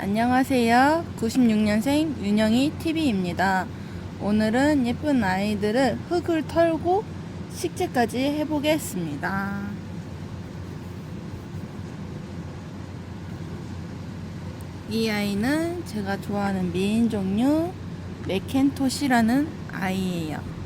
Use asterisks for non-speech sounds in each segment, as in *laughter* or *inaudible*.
안녕하세요. 96년생 윤영이 TV입니다. 오늘은 예쁜 아이들을 흙을 털고 식재까지 해보겠습니다. 이 아이는 제가 좋아하는 미인 종류 맥켄토시라는 아이예요.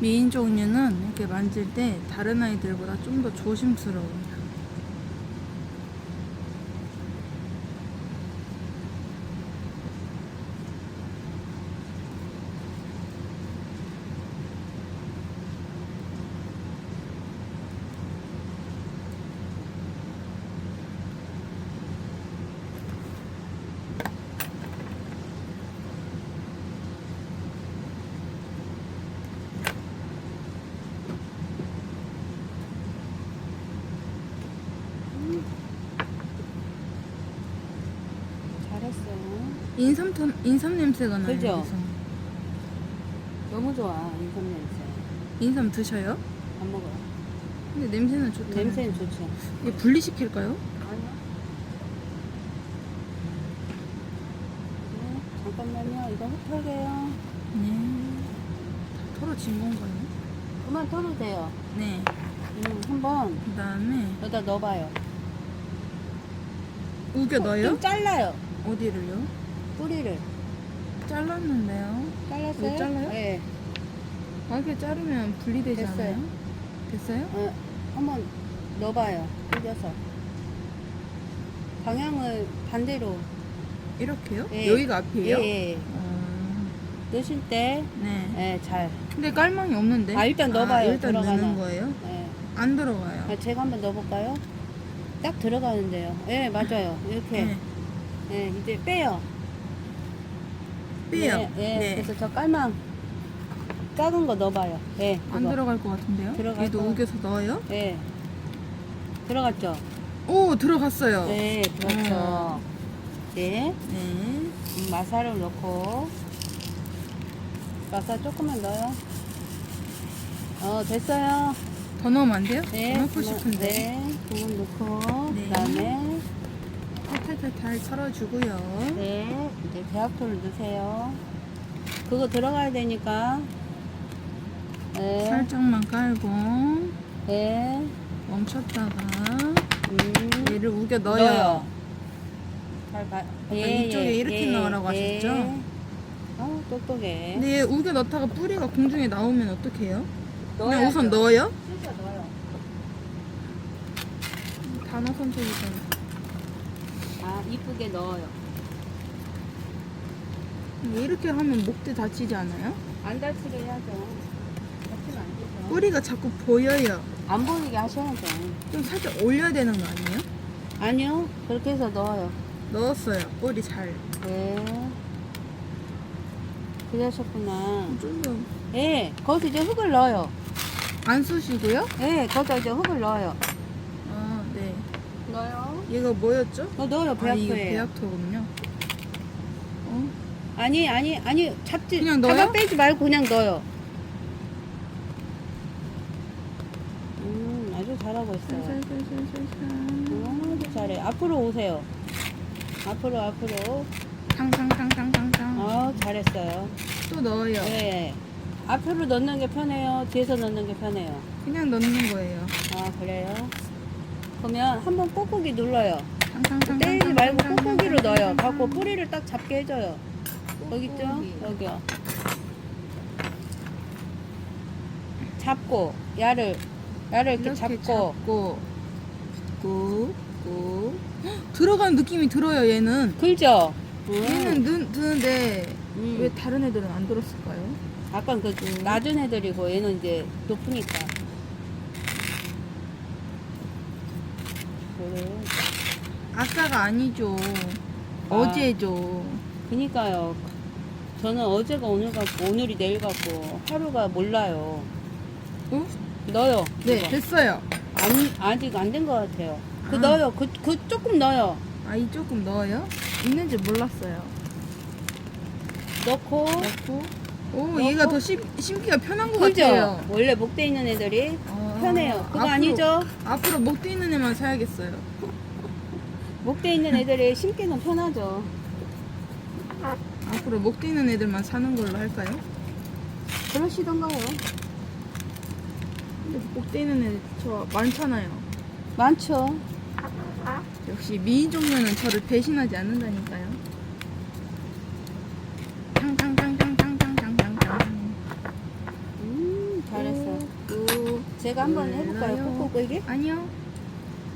미인 종류는 이렇게 만질 때 다른 아이들보다 좀 더 조심스러워요. 잘했어요. 인삼 턴, 인삼 냄새가 나요. 그죠? 너무 좋아 인삼 냄새. 인삼 드셔요? 안 먹어요. 근데 냄새는 좋다. 냄새는 좋죠. 이게 분리시킬까요? 아니요. 네, 잠깐만요. 이거 흩어게요. 네. 다 털어진 건가요? 그만 털어도 돼요. 네. 음, 한번 그 다음에 여기다 넣어봐요. 우겨 넣어요? 좀 잘라요. 어디를요? 뿌리를. 잘랐는데요. 잘랐어요? 잘라요? 네. 아, 이렇게 자르면 분리되지 됐어요. 않아요? 됐어요? 어, 한번 넣어봐요. 뿌려서. 방향을 반대로. 이렇게요? 예. 여기가 앞이에요? 예, 예. 어, 넣으실 때, 네. 예, 잘. 근데 깔망이 없는데? 아, 일단 넣어봐요. 일단 들어가나. 넣는 거예요? 예. 안 들어가요. 아, 제가 한번 넣어볼까요? 딱 들어가는데요. 예, 맞아요. 이렇게. 네. 예, 이제 빼요. 빼요. 네, 예, 네. 그래서 저 깔망 작은 거 넣어봐요. 예, 안 그거. 들어갈 것 같은데요? 들어갈 얘도 거. 우겨서 넣어요? 예. 들어갔죠? 오, 들어갔어요. 네, 그렇죠. 네. 네. 음, 마사를 넣고. 마사 조금만 넣어요. 어, 됐어요. 더 넣으면 안 돼요? 네. 더 넣고 싶은데. 네. 그건 넣고. 네. 그 다음에. 탈탈탈탈 썰어주고요. 네, 대학토를 넣으세요. 그거 들어가야 되니까. 네, 살짝만 깔고 네, 멈췄다가 음, 얘를 우겨 넣어요. 넣어요. 잘 봐. 이쪽에 이렇게 넣으라고 하셨죠? 어, 똑똑해. 근데 얘 우겨 넣다가 뿌리가 공중에 나오면 어떡해요? 그냥 넣어야죠. 우선 넣어요? 진짜 넣어요. 단어 선택이잖아. 아, 이쁘게 넣어요. 왜 이렇게 하면 목대 다치지 않아요? 안 다치게 해야죠. 다치면 안 되죠. 뿌리가 자꾸 보여요. 안 보이게 하셔야죠. 좀 살짝 올려야 되는 거 아니에요? 아니요, 그렇게 해서 넣어요. 넣었어요. 뿌리 잘. 네. 그러셨구나. 좀더안 예, 거기서 이제 흙을 넣어요. 쑤시고요? 예, 거기다 이제 흙을 넣어요. 아, 네. 넣어요. 얘가 뭐였죠? 어, 넣어요, 아, 이거. 배합토군요. 어? 아니 아니 아니 잡지 그냥 넣어요? 잡아 빼지 말고 그냥 넣어요. 음 아주 잘하고 있어요. 아주 잘해. 앞으로 오세요. 앞으로 앞으로. 탕탕탕탕탕탕. 어 잘했어요. 또 넣어요. 네. 앞으로 넣는 게 편해요. 뒤에서 넣는 게 편해요. 그냥 넣는 거예요. 아 그래요? 그러면 한번 꾹꾹이 눌러요. 탕탕탕탕. 떼지 말고 꾹꾹이로 넣어요. 갖고 뿌리를 딱 잡게 해줘요. 여기 있죠? 여기요. 잡고 야를 야를 이렇게, 잡고 잡고 꾹, 꾹. 헉, 들어가는 느낌이 들어요. 얘는. 긁죠. 얘는 는, 드는데 음. 왜 다른 애들은 안 들었을까요? 아까 그 낮은 애들이고 얘는 이제 높으니까. 그래. 아까가 아니죠. 아. 어제죠. 그니까요. 저는 어제가 오늘 같고 오늘이 내일 같고 하루가 몰라요. 어? 넣어요. 네, 이거. 됐어요. 안, 아직 안 된 것 같아요. 그 아. 넣어요. 그, 그 조금 넣어요. 아, 이 조금 넣어요? 있는지 몰랐어요. 넣고 넣고. 오, 넣고. 얘가 더 심, 심기가 편한 것 그죠? 같아요. 원래 목대 있는 애들이 어, 편해요. 그거 앞으로- 아니죠? 앞으로 목대 있는 애만 사야겠어요. 목대 있는 애들이 심기는 편하죠. 앞으로 목대 있는 애들만 사는 걸로 할까요? 그러시던가요? 근데 목대 있는 애들 저 많잖아요. 많죠. 역시 미인 종류는 저를 배신하지 않는다니까요. 탕탕탕탕탕탕탕탕탕. 음, 잘했어. 꾹. 제가 한번 해볼까요? 꾹꾹 이게? 아니요.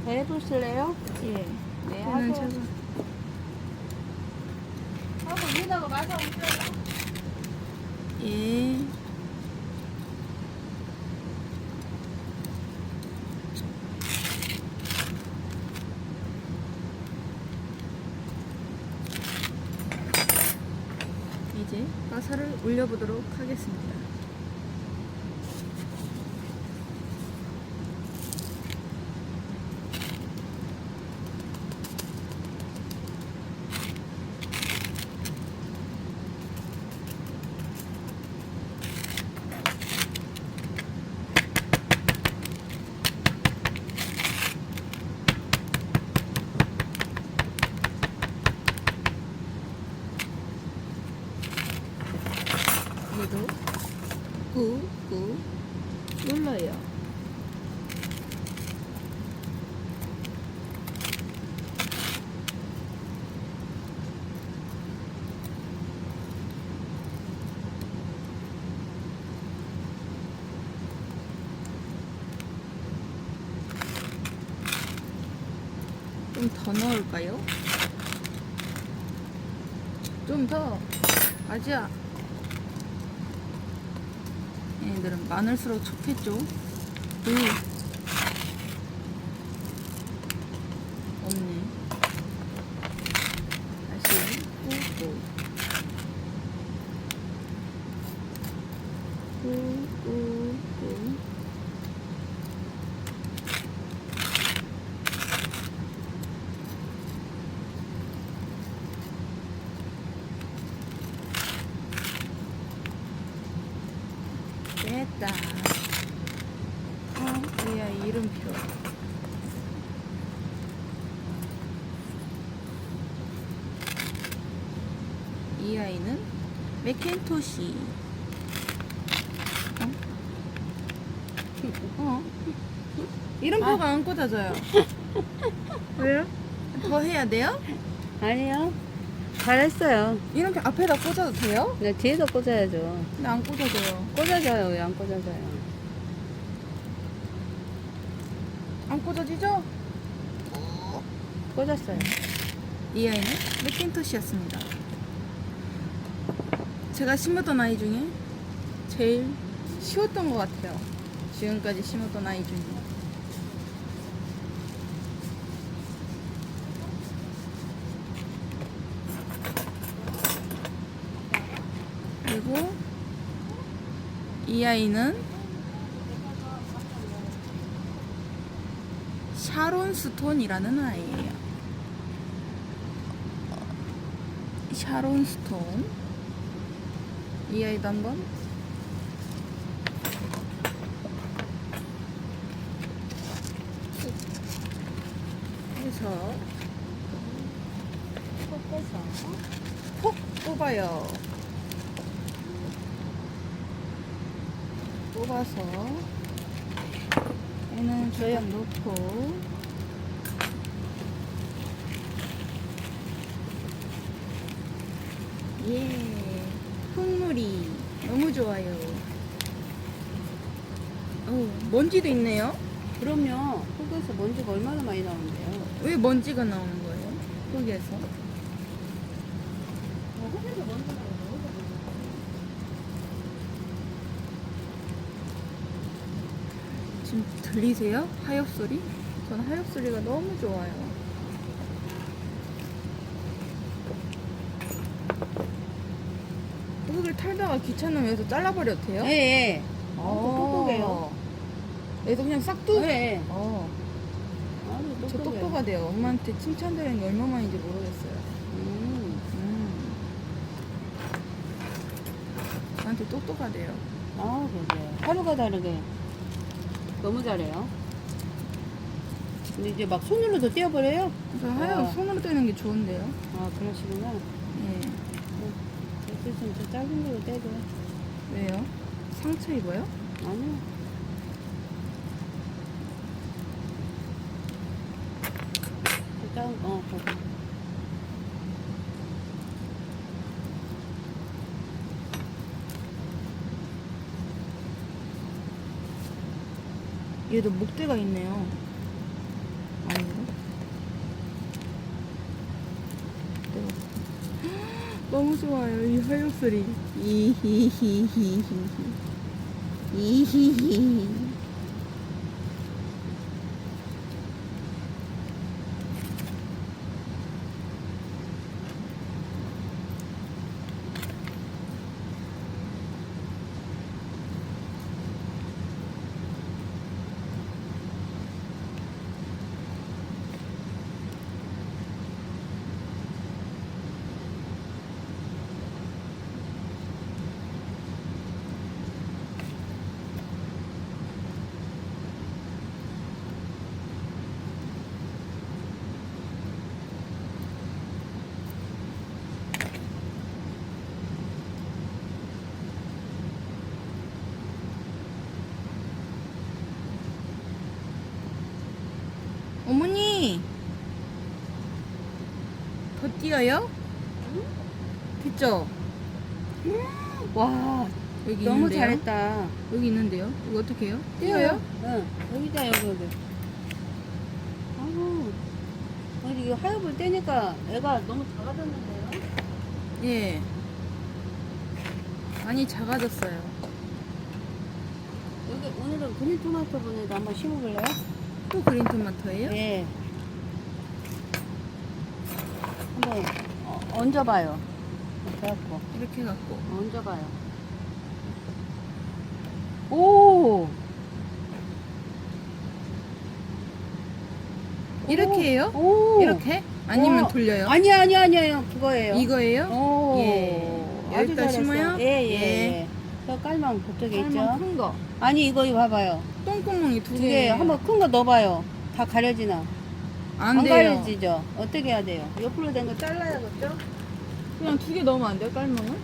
더 해보실래요? 예. 네, 하세요. 제가 한번 위에다가 맞아 예. 이제 가사를 올려보도록 하겠습니다. 얘도 꾹꾹 눌러요. 좀 더 넣을까요? 좀 더. 아지야. 얘네들은 많을수록 좋겠죠? 음. 없네. 다시 꾹꾹. 꾹꾹꾹. 됐다. 어, 우리 아 이 이름표. 이 아이는 맥켄토시. 어? 어? 이름표가 안 꽂아져요. *laughs* 왜요? 더 해야 돼요? 아니요. 잘했어요. 이름표 앞에다 꽂아도 돼요? 네, 뒤에서 꽂아야죠. 근데 안 꽂아져요. 꽂아줘요. 왜 안 꽂아줘요? 안 꽂아지죠? 꽂았어요. 이 아이는 맥킨토시였습니다. 제가 심었던 아이 중에 제일 쉬웠던 것 같아요. 지금까지 심었던 아이 중에. 그리고 이 아이는 샤론 스톤이라는 아이예요. 샤론 스톤. 이 아이도 한번. 해서 톡 빼서. 콕 뽑아요. 뽑아서 얘는 저희 놓고 예 흙물이 너무 좋아요. 어 먼지도 있네요. 그럼요. 흙에서 먼지가 얼마나 많이 나오는데요. 왜 먼지가 나오는 거예요? 흙에서? 어, 흙에서 먼지가. 지금 들리세요? 하엽 소리? 저는 하엽 소리가 너무 좋아요. 흙을 털다가 귀찮으면 여기서 잘라버려도 돼요? 예, 예. 어, 똑똑해요. 여기서 그냥 싹 두? 예. 어, 아주 저 똑똑해요. 똑똑하 대요. 엄마한테 칭찬드리는 게 얼마만인지 모르겠어요. 음. 음. 저한테 똑똑하대요. 아, 그래. 하루가 다르게 너무 잘해요. 근데 이제 막 손으로도 떼어버려요? 그래서 하엽 와. 손으로 떼는 게 좋은데요. 아, 그러시구나. 예. 있으면 저 작은 걸로 떼도. 왜요? 상처 입어요? 아니요. 저 작은, 어, 거기. 얘도 목대가 있네요. 아닌가? 목대가. 너무 좋아요, 이 하엽 소리. 이히히히히히. 이히히히. 어머니! 더 뛰어요? 됐죠? 와, 여기 너무 있는데요? 잘했다. 여기 있는데요? 이거 어떻게 해요? 뛰어요? 응. 여기다, 여기, 여기. 아우. 아니, 이거 하엽을 떼니까 애가 너무 작아졌는데요? 예. 많이 작아졌어요. 여기 오늘은 그린 토마토 분에도 한번 심어볼래요? 또 그린 토마토예요? 네. 어, 얹어봐요. 그래갖고 이렇게 해갖고. 얹어봐요. 오! 이렇게 해요? 오! 이렇게? 아니면 어, 돌려요? 아니, 아니, 아니에요. 그거예요. 이거예요? 오. 예. 아주 여기다 잘했어요. 심어요? 예, 예, 예. 예. 저 깔망 그쪽에 있죠? 큰 거. 아니, 이거 봐봐요. 똥구멍이 두 두 개. 개, 한번 큰 거 넣어봐요. 다 가려지나? 안, 안 돼요. 가려지죠? 어떻게 해야 돼요? 옆으로 된 거 잘라야겠죠? 그냥 두 개 넣으면 안 돼요, 깔망을?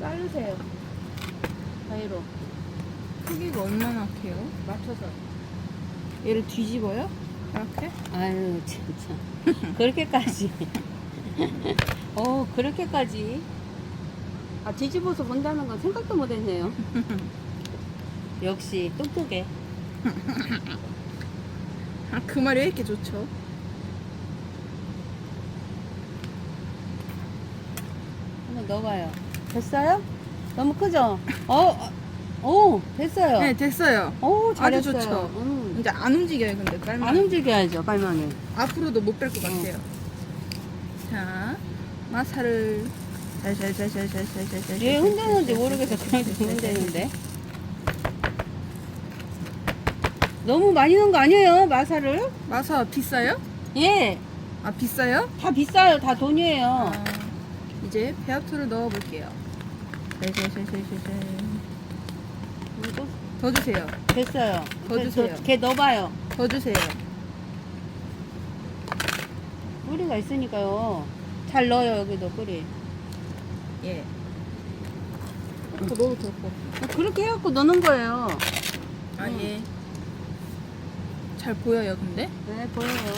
자르세요. 가위로 크기가 얼마나 해요? 맞춰서. 얘를 뒤집어요? 이렇게? 아유, 진짜. *laughs* 그렇게까지. 어, 그렇게까지. 아, 뒤집어서 본다는 건 생각도 못 했네요. *laughs* 역시, 똑똑해. 아, 그 말이 왜 이렇게 좋죠? 넣어봐요. 됐어요? 너무 크죠? 어, 어, 어 오, 됐어요. 네, 됐어요. 오, 잘했어요. 좋죠. 음. 이제 안 움직여요, 근데 깔면. 안 움직여야죠, 깔면은. 앞으로도 못 뺄것 어. 같아요. 자, 마사를 얘 흔드는지 모르겠어. 그냥 흔드는데. 너무 많이 넣은 거 아니에요, 마사를? 마사 비싸요? 예, 아 비싸요? 다 비싸요. 다 돈이에요. 아. 이제 배합토를 넣어 볼게요. 셀셀셀셀셀. 이거 더 주세요. 됐어요. 더 이제 주세요. 저- 걔 넣어봐요. 더 주세요. 뿌리가 있으니까요. 잘 넣어요 여기도 뿌리. 예. 더 넣어도 될 것. 어, 그렇게 해갖고 넣는 거예요. 아 음. 예. 잘 보여요, 근데? 네 보여요.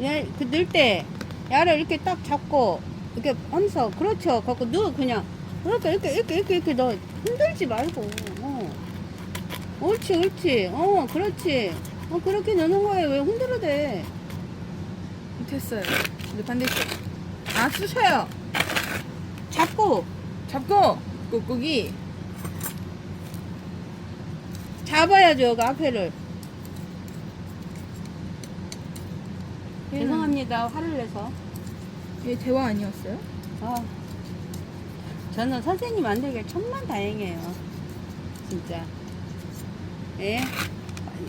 얘, 그 넣을 때, 야를 이렇게 딱 잡고, 이렇게 하면서, 그렇죠. 갖고 넣어, 그냥. 그렇게, 이렇게, 이렇게, 이렇게, 이렇게 넣어. 흔들지 말고. 어. 옳지, 옳지. 어, 그렇지. 어, 그렇게 넣는 거예요. 왜 흔들어 대? 됐어요. 이제 반대쪽. 아, 쑤셔요. 잡고, 잡고 꾹꾹이. 잡아야죠, 여기 앞에를. 얘는- 죄송합니다. 화를 내서. 얘 대화 아니었어요? 아, 저는 선생님 안 되게 천만 다행이에요. 진짜. 예?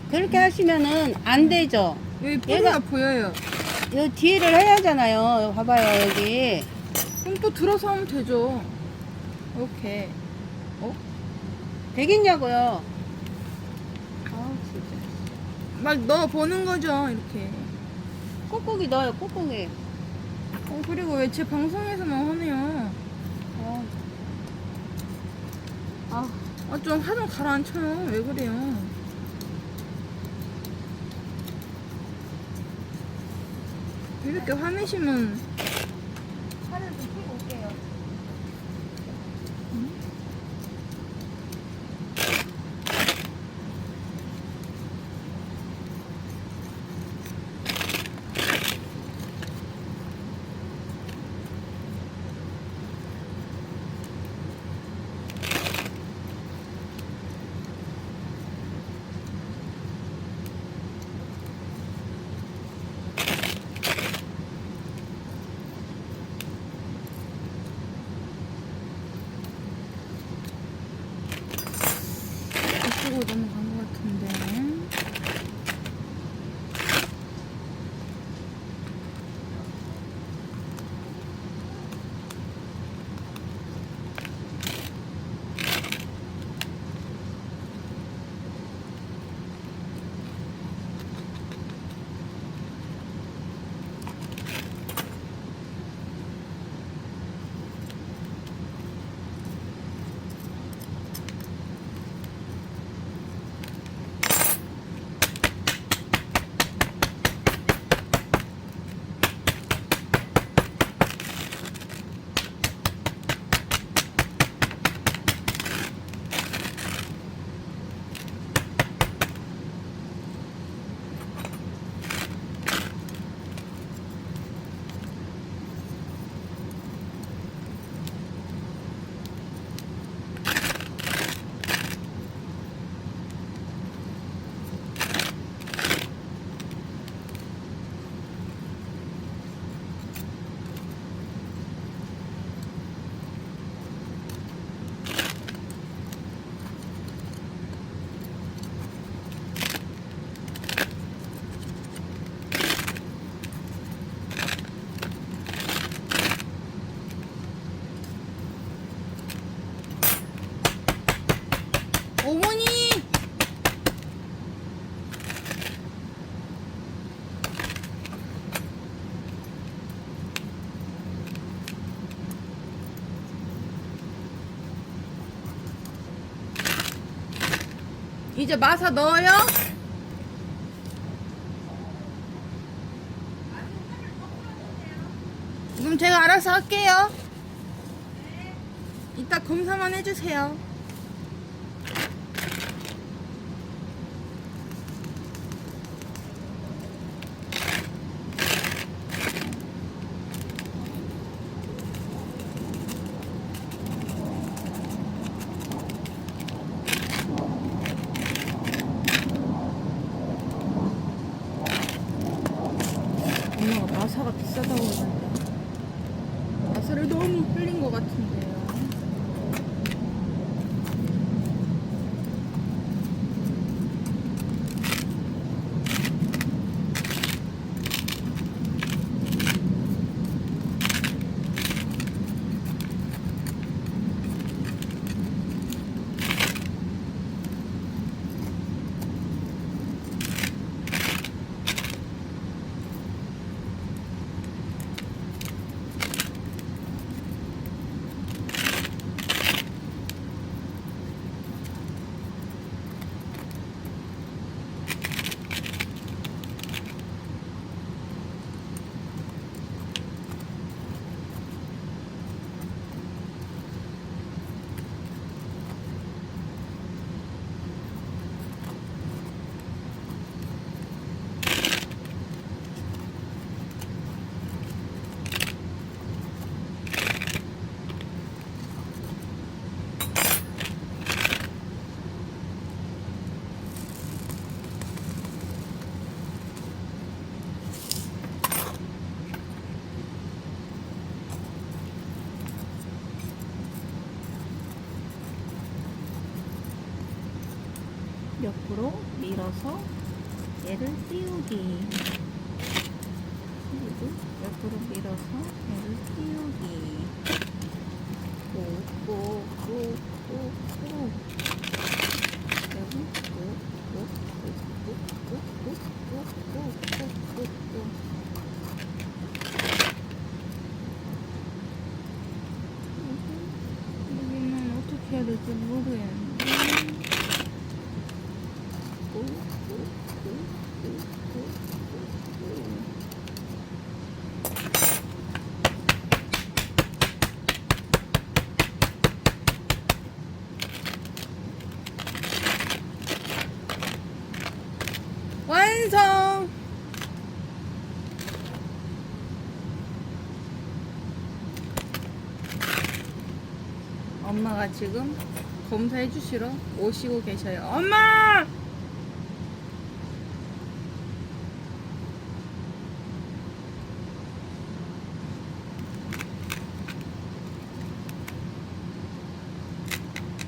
그렇게 하시면은 안 되죠. 여기 뿌리가 얘가- 보여요. 이 뒤를 해야 하잖아요. 봐봐요, 여기. 그럼 또 들어서 하면 되죠. 오케이. 되겠냐고요. 아우, 진짜. 막 넣어 보는 거죠, 이렇게. 꾹꾹이 넣어요, 꾹꾹이. 어, 그리고 왜 제 방송에서만 하네요. 어. 아, 아, 좀화좀 가라앉혀요. 왜 그래요? 이렇게 화내시면 이제 마사 넣어요? 그럼 제가 알아서 할게요. 이따 검사만 해주세요. 엄마가 마사가 비싸다고 그러는데 마사를 너무 흘린 것 같은데요. 옆으로 밀어서 얘를 띄우기. 그리고 옆으로 밀어서 얘를 띄우기. 꾹꾹꾹꾹꾹꾹꾹꾹꾹꾹꾹. 여기는 어떻게 해야 될지 모르겠는 완성! 엄마가 지금 검사해 주시러 오시고 계셔요. 엄마!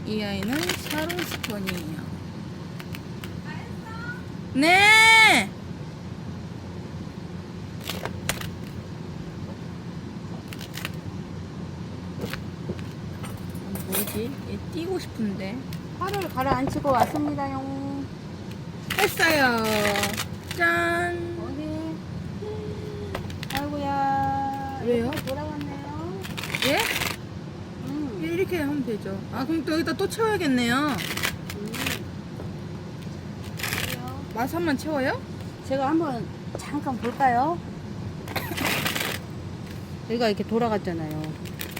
이 아이는 샤론 스톤이에요. 네! 뭐지? 얘 뛰고 싶은데. 팔을 가라앉히고 왔습니다용. 했어요. 짠. 어디? 아이고야. 왜요? 이렇게 돌아왔네요. 예? 음. 이렇게 하면 되죠. 아, 그럼 또 여기다 또 채워야겠네요. 음. 그래요. 마사만 채워요? 제가 한번 잠깐 볼까요? 여기가 이렇게 돌아갔잖아요.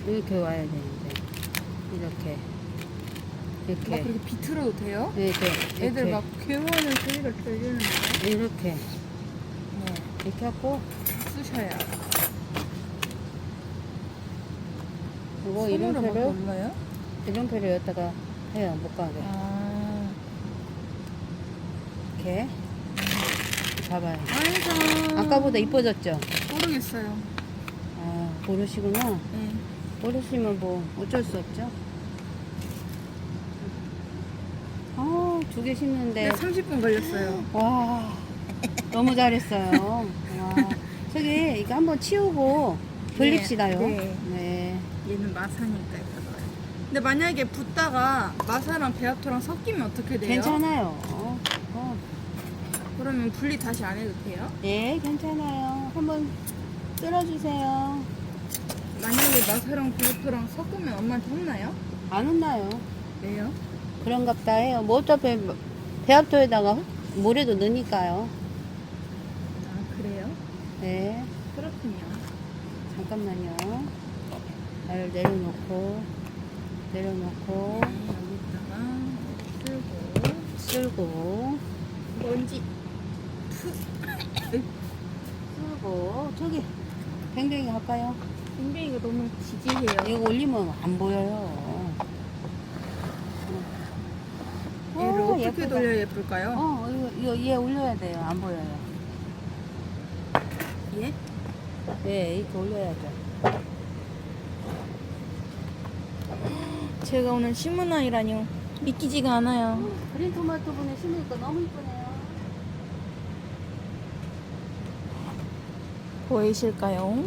이렇게 와야 되는데. 이렇게. 막 이렇게. 그렇게 비틀어도 돼요? 이렇게. 애들 이렇게. 막 괴로워하는 소리가 들리는데. 이렇게. 네. 이렇게 하고, 쑤셔야. 이거 손으로 막 이름표를? 이름표를 여기다가 해요. 못 가게. 아. 이렇게. 봐봐요. 완성. 아까보다 이뻐졌죠? 모르겠어요. 아, 모르시구나. 네. 모르시면 뭐 어쩔 수 없죠. 아, 두 개 심는데. 네, 30분 걸렸어요. 와, 너무 잘했어요. 와, 저기 이거 한번 치우고 돌립시다요. 네. 네. 얘는 마사니까 이거 넣어요. 근데 만약에 붓다가 마사랑 베아토랑 섞이면 어떻게 돼요? 괜찮아요. 어, 어. 그러면 분리 다시 안 해도 돼요? 예, 괜찮아요. 한번 끌어주세요. 만약에 마사랑 베아토랑 섞으면 엄마한테 혼나요? 안 혼나요. 왜요? 그런갑다 해요. 뭐 어차피 배합토에다가 모래도 넣으니까요. 아 그래요? 네. 그렇군요. 잠깐만요. 날 내려놓고, 내려놓고, 네, 여기다가 쓸고 쓸고, 먼지 푹 쓸고, 저기, 뱅뱅이 할까요? 빙빙이가 너무 지지해요. 이거 올리면 안 보여요. 얘를 어, 어떻게 예쁘다. 돌려야 예쁠까요? 어, 이거, 이거 얘 올려야 돼요. 안 보여요. 예? 네, 이렇게 올려야죠. 제가 오늘 심은 아이라뇨 믿기지가 않아요. 그린 토마토 분에 심으니까 너무 이쁘네요. 보이실까요?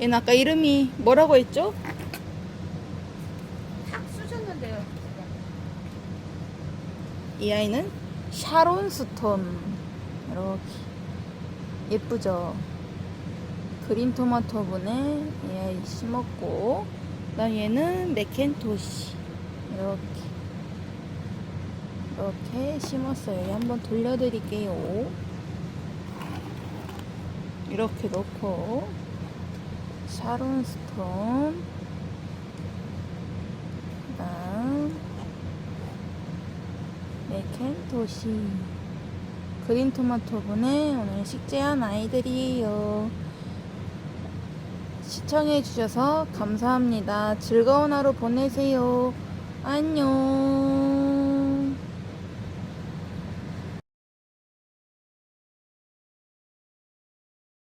얘는 아까 이름이 뭐라고 했죠? 탁 쑤셨는데요. 이 아이는 샤론 스톤 이렇게 예쁘죠? 그린 토마토 분에 이 아이 심었고 그다음 얘는 맥켄토시 이렇게 이렇게 심었어요. 얘 한번 돌려드릴게요. 이렇게 놓고 샤론 스톤 그다음 맥켄토시 그린 토마토 분에 오늘 식재한 아이들이에요. 시청해주셔서 감사합니다. 즐거운 하루 보내세요. 안녕.